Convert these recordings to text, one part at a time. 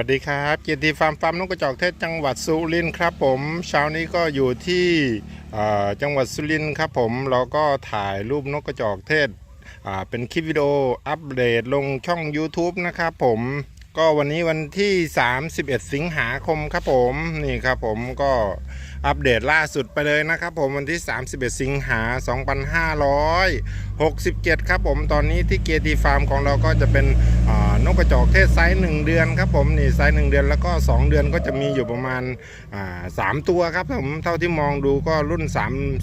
วัสดีครับเกียรติฟาร์มฟาร์มนกกระจอกเทศจังหวัดสุรินทร์ครับผมเช้านี้ก็อยู่ที่จังหวัดสุรินทร์ครับผมเราก็ถ่ายรูปนกกระจอกเทศเป็นคลิปวิดีโออัปเดตลงช่อง YouTube นะครับผม ก็วันนี้วันที่ 31 สิงหาคมครับผมนี่ครับผมก็อัปเดตล่าสุดไปเลยนะครับผมวันที่ 31 สิงหา 2567 ครับผมตอนนี้ที่เกียรติฟาร์มของเราก็จะเป็นนกกระจอกเทศไซส์หนึ่งเดือนครับผมนี่ไซส์หนึ่งเดือนแล้วก็ 2 เดือนก็จะมีอยู่ประมาณาสามตัวครับผมเท่าที่มองดูก็รุ่น 3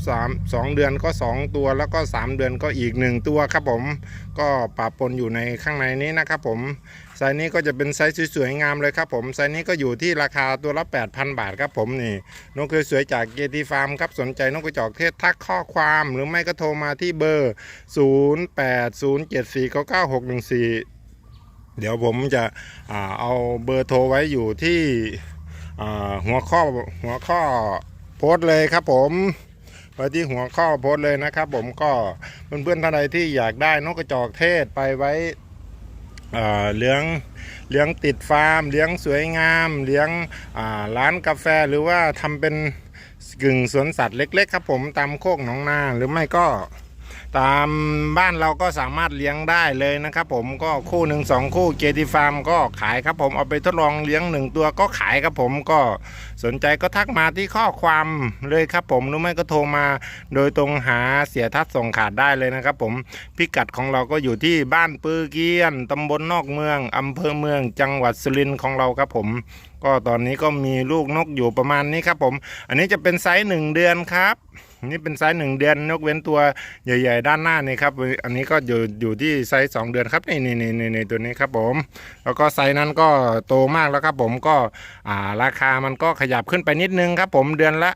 3 2 เดือนก็ 2 ตัวแล้วก็ 3 เดือนก็อีก 1 ตัวครับผมก็ปะปนอยู่ในข้างในนี้นะครับผม ไซส์นี้ก็จะเป็นไซส์สวยๆงามเลยครับผมไซส์นี้ก็อยู่ที่ราคาตัวละ 8,000 บาทครับผมนี่นกสวยๆจากเกตีฟาร์มครับสนใจนกกระจอกเทศทักข้อความ หรือไม่ก็โทรมาที่เบอร์ 0807496614 เดี๋ยวผมจะอเอาเบอร์โทรไว้อยู่ที่หัวข้อหัวข้อโพสเลยครับผมไปที่หัวข้อโพสเลยนะครับผมก็เพื่อนๆท่านใดที่อยากได้นกกระจอกเทศไปไว้ เลี้ยงเลี้ยงติดฟาร์ม เลี้ยงสวยงาม เลี้ยงร้านกาแฟหรือว่าทำเป็นกึ่งสวนสัตว์เล็ก ๆ ครับผมตามโคกหนองนาหรือไม่ก็ ตามบ้านเราก็สามารถเลี้ยงได้เลยนะครับผมก็คู่หนึ่งสองคู่เจดีฟาร์มก็ขายครับผมเอาไปทดลองเลี้ยงหนึ่งตัวก็ขายครับผมก็สนใจก็ทักมาที่ข้อความเลยครับผมหรือไม่ก็โทรมา โดยตรงหาเสียทัศส่งขาดได้เลยนะครับผมพิกัดของเราก็อยู่ที่บ้านปือเกียนตำบลนอกเมืองอำเภอเมืองจังหวัดสุรินทร์ของเราครับผม ก็ตอนนี้ก็มีลูกนกอยู่ประมาณนี้ครับผม อันนี้จะเป็นไซส์หนึ่งเดือนครับนี่เป็นไซส์หนึ่งเดือนนกเว้นตัวใหญ่ ๆ ด้านหน้านี่ครับ อันนี้ก็อยู่อยู่ที่ไซส์สองเดือนครับนี่นี่นี่นี่ตัวนี้ครับผม แล้วก็ไซส์นั้นก็โตมากแล้วครับผมก็อ่าราคามันก็ขยับขึ้นไปนิดนึงครับ ผมเดือนละ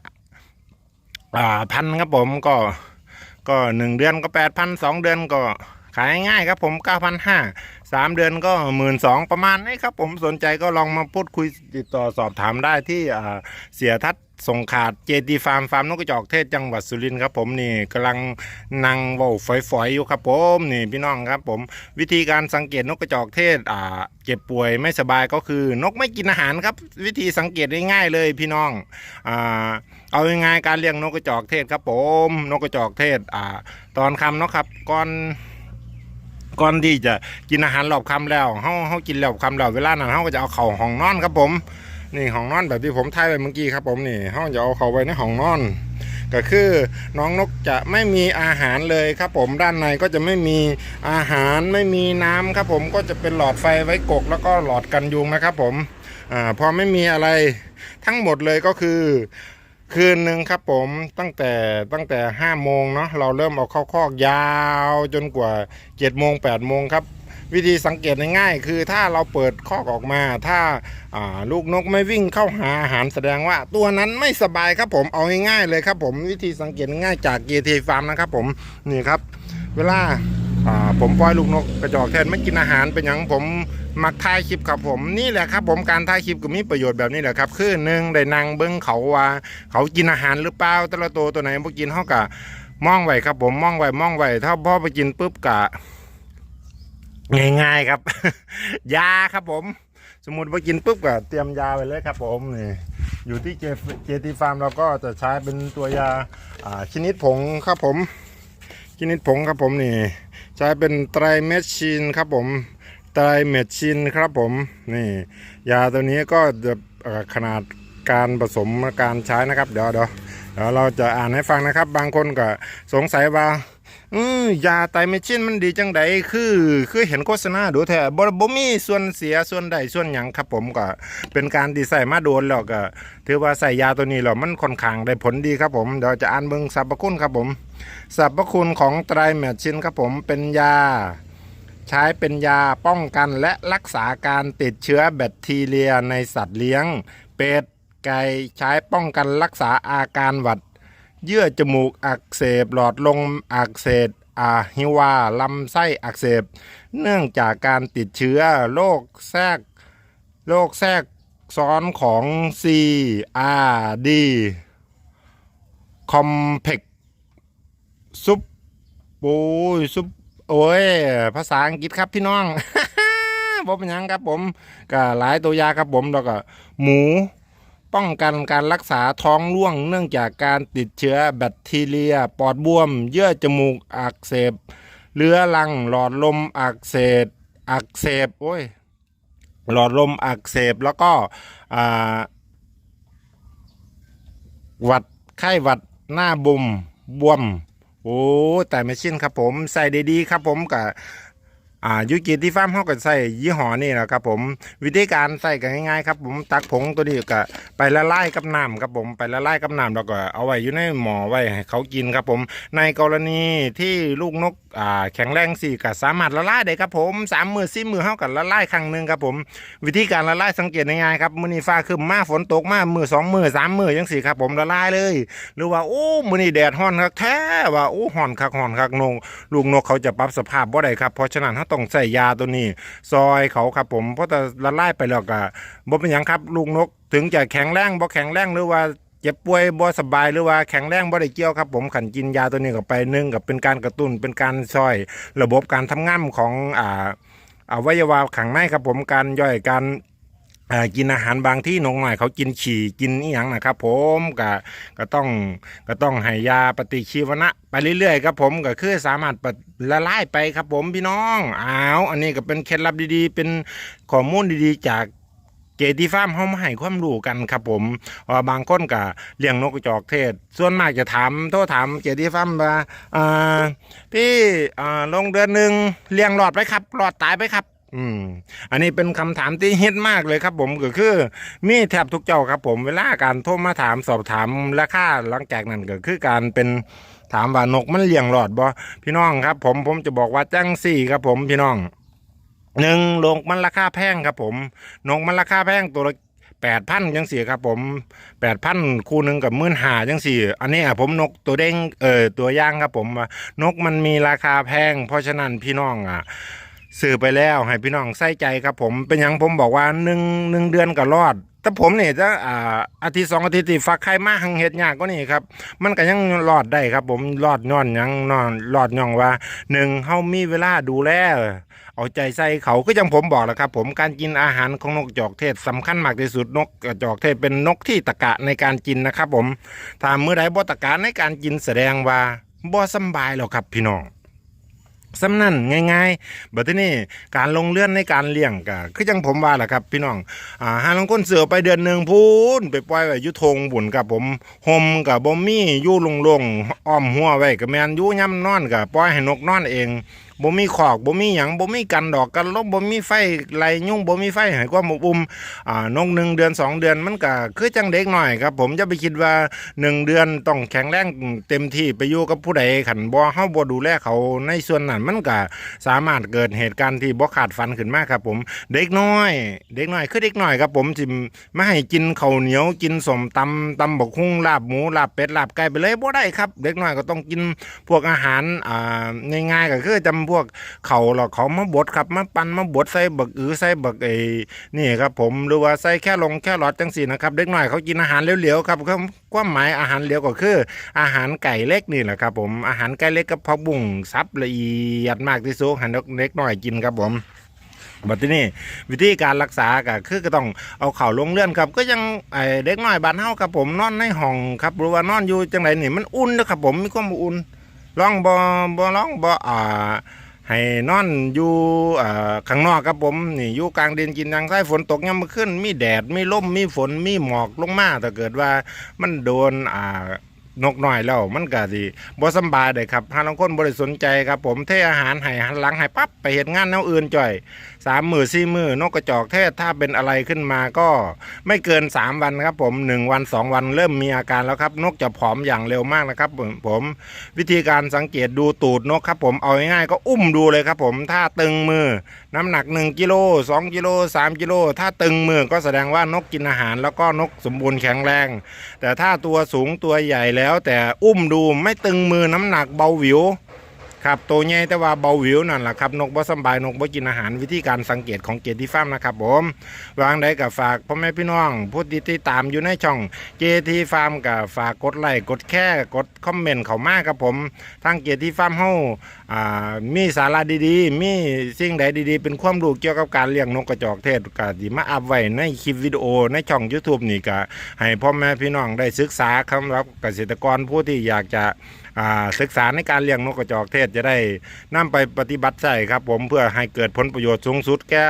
อ่าพันครับผมก็ ก็หนึ่งเดือนก็แปดพันสองเดือนก็ายง่ายครับผมเก้าพันห้าสามเดือนก็หมื่นสองประมาณนี้ครับผมสนใจก็ลองมาพูดคุยติดต่อสอบถามได้ที่เสียทัศส่งขาดเจดีฟาร์มฟาร์มนกกระจอกเทศจังหวัดสุรินทร์ครับผมนี่กำลังนั่งว่าฝอยๆอยู่ครับผมนี่พี่น้องครับผม วิธีการสังเกตนกกระจอกเทศอ่าเจ็บป่วยไม่สบายก็คือ นกไม่กินอาหารครับ วิธีสังเกตง่ายๆเลยพี่น้องอ่าเอางไงายๆการเลี้ยงนกกระจอกเทศครับผม นกกระจอกเทศอ่าตอนคำเนาะครับก่อน ก่อนที่จะกินอาหารหลอบคำแล้วเฮาเฮากินหลอบคำแล้วเวลานั้นเฮาก็จะเอาเข่าห้องนอนครับผม นี่ห้องนอนแบบที่ผมถ่ายไปเมื่อกี้ครับผมนี่เฮาจะเอาเข่าไว้ในห้องนอน ก็คือน้องนกจะไม่มีอาหารเลยครับผมด้านในก็จะไม่มีอาหารไม่มีน้ำครับผมก็จะเป็นหลอดไฟไว้กก แล้วก็หลอดกันยุงนะครับผมอ่าพอไม่มีอะไรทั้งหมดเลยก็คือ คืนหนึ่งครับผมตั้งแต่ตั้งแต่ห้าโมงเนาะเราเริ่มเอาเข้าคอกยาวจนกว่าเจ็ดโมงแปดโมงครับ วิธีสังเกตง่ายๆคือถ้าเราเปิดคอกออกมา ถ้าาลูกนกไม่วิ่งเข้าหาอาหารแสดงว่า ตัวนั้นไม่สบายครับผมเอาง่ายๆเลยครับผมวิธีสังเกตง่ายจากเกียร์ทีฟาร์มนะครับผมนี่ครับ เวลา ผมปล่อยลูกนกกระจอกแทนไม่กินอาหารเป็นอย่างผมมักถ่ายคลิปครับผมนี่แหละครับ ผมการถ่ายคลิปก็มีประโยชน์แบบนี้แหละครับคือหนึ่งได้นั่งเบิ้งเขาว่า เขากินอาหารหรือเปล่าแต่ละตัวตัวไหนพวกกินเขากะมองไว้ครับ ผมมองไว้มองไว้ถ้าพ่อไปกินปุ๊บกะ ง่ายๆครับ ยาครับผม สมมติว่ากินปุ๊บก็เตรียมยาไปเลยครับ ผมนี่อยู่ที่เจตีฟาร์มเราก็จะใช้เป็นตัวยาอ่าชนิดผงครับผม ชนิดผงครับผมนี่ ใช้เป็นไตรเมชชินครับผมไตรเมชชินครับผมนี่ยาตัวนี้ก็จะขนาดการผสมการใช้นะครับ เดี๋ยวเดี๋ยว เดี๋ยวเราจะอ่านให้ฟังนะครับ บางคนก็สงสัยว่าอือยาไตรเมชินมันดีจังใดคือ คือเห็นโฆษณาดูแท้บ่บ่มีส่วนเสียส่วนใดส่วนหยังครับผมก็เป็นการดีใส่มาโดนแล้วก็ ถือว่าใส่ยาตัวนี้แล้วมันค่อนข้างได้ผลดีครับผมเดี๋ยวจะอ่านเบิ่งสรรพคุณครับผมสรรพคุณของไตรเมชินครับผมเป็นยา ใช้เป็นยาป้องกันและรักษาการติดเชื้อแบคทีเรียในสัตว์เลี้ยง เป็ด ไก่ใช้ป้องกันรักษาอาการหวัด เยื่อจมูกอักเสบหลอดลมอักเสบอาหิวาลำไส้อักเสบ เนื่องจากการติดเชื้อโรคแทรกโรคแทรกซ้อนของ C R D คอมเพกซุปโอ้ยซุปโอ้ย ภาษาอังกฤษครับพี่น้องบ่เป็นยังครับผมก็หลายตัวยาครับผมแล้วก็หมู ป้องกันการรักษาท้องร่วงเนื่องจากการติดเชื้อแบคทีเรีย ปอดบวม เยื่อจมูกอักเสบเรื้อรังหลอดลมอักเสบอักเสบโอ้ยหลอดลมอักเสบแล้วก็อ่าหวัดไข้หวัดหน้าบุมบวม โอ้แต่ไม่ชินครับผม ใส่ด้ดีครับผมกับ อ่ายูกิที่ฟาร์มเขาก็ใส่ยี่ห้อนี่แหละครับผมวิธีการใส่กันง่ายๆครับผมตักผงตัวนี้ก็ไปละลายกับน้ำครับผมไปละลายกับน้ำแล้วก็เอาไว้อยู่ในหม้อไว้ให้เขากินครับผม ในกรณีที่ลูกนกอ่าแข็งแรงสี่ก็สามารถละลายได้ครับผมสามมือสี่มือเขากับละลายครั้งหนึ่งครับผม วิธีการละลายสังเกตง่ายๆครับมือนี้ฟ้าครึมมาฝนตกมามือสองมือสามมือยังสี่ครับผมละลายเลย หรือว่าโอ้มือนี้แดดฮ้อนคักแท้ว่าโอ้ฮ้อนคักฮ้อนคักนงลูกนกเขาจะปรับสภาพบ่ได้ครับเพราะฉะนั้นเขาต้องใส่ยาตัวนี้ ซอยเขาครับผมเพราะแต่ละลายไปแล้วก็บ่เป็นหยังครับลูกนก ถึงจะแข็งแรงบ่แข็งแรงหรือว่าเจ็บป่วยบ่สบายหรือว่าแข็งแรงบ่ได้เกี่ยวครับผมขันกินยาตัวนี้เข้าไปหนึ่งกับเป็นการกระตุ้นเป็นการซอย ระบบการทำงานของอ่าอวัยวะข้างในครับผมการย่อยการ กินอาหารบางที่นงหน่อยเขากินฉี่กินอีหยังนะครับ ผมก็ก็ต้องก็ต้องให้ยาปฏิชีวนะไปเรื่อยๆครับผมก็คือสามารถปะละลายไปครับผมพี่น้องอ้าวอันนี้ก็เป็นเคล็ดลับดีๆ เป็นข้อมูลดีๆ จากเจดีฟาร์มเขามาให้ความรู้กันครับผมว่าบางคนก็เลี้ยงนกกระจอกเทศ ส่วนมากจะถามโทษถามเจดีฟาร์มว่าพี่ลงเดือนหนึ่งเลี้ยงหลอดไปครับหลอดตายไปครับ อืม อันนี้เป็นคำถามที่ฮิตมากเลยครับ ผมก็คือ มีแทบทุกเจ้าครับ ผมเวลาการโทรมาถามสอบถามราคาหลังจากนั้นก็คือการเป็นถามว่านกมันเลี้ยงหลอดบ่พี่น้องครับ ผมผมจะบอกว่าจังสี่ครับ ผมพี่น้องหนึ่งนกมันราคาแพงครับ ผมนกมันราคาแพงตัวละแปดพันจังสี่ครับ ผมแปดพันคู่หนึ่งกับมื่นหาจังสี่ อันนี้อะผมนกตัวเด้งเออตัวย่างครับ ผมนกมันมีราคาแพง เพราะฉะนั้นพี่น้องอะ สื่อไปแล้วให้พี่น้องใส่ใจครับผมเป็นอย่างผมบอกว่าหนึ่งหนึ่งเดือนก็รอด แต่ผมเนี่ยจะอ่าอาทิตย์สองอาทิตย์ที่ฟักไข่มาหังเห็ดยากก็นี่ครับ มันก็ยังรอดได้ครับ ผมรอดย้อนยังนอนรอดย่องว่าหนึ่งเฮามีเวลาดูแลเอาใจใส่เขาก็ยังผมบอกแหละครับ ผมการกินอาหารของนกจอกเทศสำคัญมากที่สุดนกจอกเทศเป็นนกที่ตะกะในการกินนะครับ ผมถ้าเมื่อใดบ่ตะกะในการกินแสดงว่าบ่สบายแล้วครับพี่น้อง สำนั่นง่ายๆบัดทีนี้การลงเลื่อนในการเลี้ยงก็คือจังผมว่าแหละครับ พี่น้องอ่าหาลงก้นเสือไปเดือนหนึ่งพูนไปปล่อยไว้ยุทงบุญกับผมห่มกับบอมมี่ยู่ลงๆอ้อมหัวไว้กับแม่นยู่ย่ำนอนกับปล่อยให้นกนอนเอง บ่มีขอกบ่มีหยังบ่มีกันดอกกันลบบ่มีไฟไล่ยุ่งบ่มีไฟให้ความอบอุ่มอ่านกหนึ่งเดือนสองเดือนมันก็คือจังเด็กหน่อยครับ ผมจะไปคิดว่าหนึ่งเดือนต้องแข็งแรงเต็มที่ไปอยู่กับผู้ใดขันบ่เฮาบ่ดูแลเขาในส่วนนั้นมันก็สามารถเกิดเหตุการณ์ที่บ่ขาดฟันขึ้นมาครับ ผมเด็กน้อย เด็กน้อยคือเด็กน้อยครับ ผมจิมาให้กินข้าวเหนียวกินสมตำตำบกหุ่งลาบหมูลาบเป็ดลาบไก่ไปเลยบ่ได้ครับ เด็กน้อยก็ต้องกินพวกอาหารอ่าง่ายๆก็คือจำพวกเขาหรอกเขามาบดครับมาปั่นมาบดใส่บักอือใส่บักไอ้นี่ครับผมหรือว่าใส่แค่ลงแค่หลอดจังสีนะครับเด็กหน้อยเขากินอาหารเหลวๆครับความหมายอาหารเหลวก็คือ อาหารไก่เล็กนี่แหละครับผมอาหารไก่เล็กกับผักบุ้งซับละเอียดมากที่สุดให้เด็กหน้อยกินครับผมบัดทีนี้วิธีการรักษาก็คือก็ต้องเอาเข่าลงเลื่อนครับ ก็ยังไอเด็กน้อยบานเฮาครับผมนอนในห้องครับหรือว่านอนอยู่จังไรนี่มันอุ่นนะครับผมมีความอุ่น ลองบ่บ่ลองบ่อ่าให้นอนอยู่ข้างนอกครับผมนี่อยู่กลางดินกินทางใต้ฝนตกยังมาขึ้น มีแดดมีลมมีฝนมีหมอกลงมาถ้าเกิดว่ามันโดนอ่านกหน่อยแล้วมันก็สิบ่สบายเด้ครับหาลางคนบ่ได้สนใจครับผมเทอาหารให้หันหลังให้ปั๊บไปเฮ็ดงานแนวอื่นจ่อยสามมือสี่มือนกกระจอกเทศถ้าเป็นอะไรขึ้นมาก็ไม่เกินสามวันครับผมหนึ่งวันสองวันเริ่มมีอาการแล้วครับ นกจะผอมอย่างเร็วมากนะครับผมวิธีการสังเกตดูตูดนกครับผมเอาง่ายๆก็อุ้มดูเลยครับผมถ้าตึงมือน้ำหนัก 1กิโล2กิโล3กิโลถ้าตึงมือก็แสดงว่านกกินอาหาร แล้วก็นกสมบูรณ์แข็งแรง แต่ถ้าตัวสูงตัวใหญ่แล้ว แต่อุ้มดูไม่ตึงมือน้ำหนักเบาหวิว ครับตัวใหญ่แต่ว่าเบาหวิวนั่นแหละครับนกบ่สบายนกบ่กินอาหารวิธีการสังเกตของเกตที่ฟาร์มนะครับผมวางได้กับฝากพ่อแม่พี่น้องผู้ที่ติดตามอยู่ในช่องเกทีฟาร์มกับฝากกดไลค์กดแค่กดคอมเมนต์เข้ามากครับผมทางเกทีฟาร์มเฮาอ่ามีสาระดีๆ มีสิ่งใดดีๆ เป็นความรู้เกี่ยวกับการเลี้ยงนกกระจอกเทศก็สิมาอัพไว้ในคลิปวิดีโอในช่อง YouTube นี่ก็ให้พ่อแม่พี่น้องได้ศึกษาสำหรับเกษตรกรผู้ที่อยากจะ ศึกษาในการเลี้ยงนกกระจอกเทศจะได้นำไปปฏิบัติใช่ครับ ผมเพื่อให้เกิดผลประโยชน์สูงสุดแก่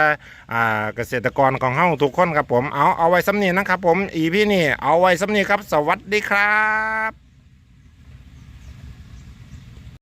เกษตรกรของเฮาทุกคนครับผมเอาเอาไว้สำนีนะครับผมอีพี่นี่เอาไว้สำนีครับ สวัสดีครับ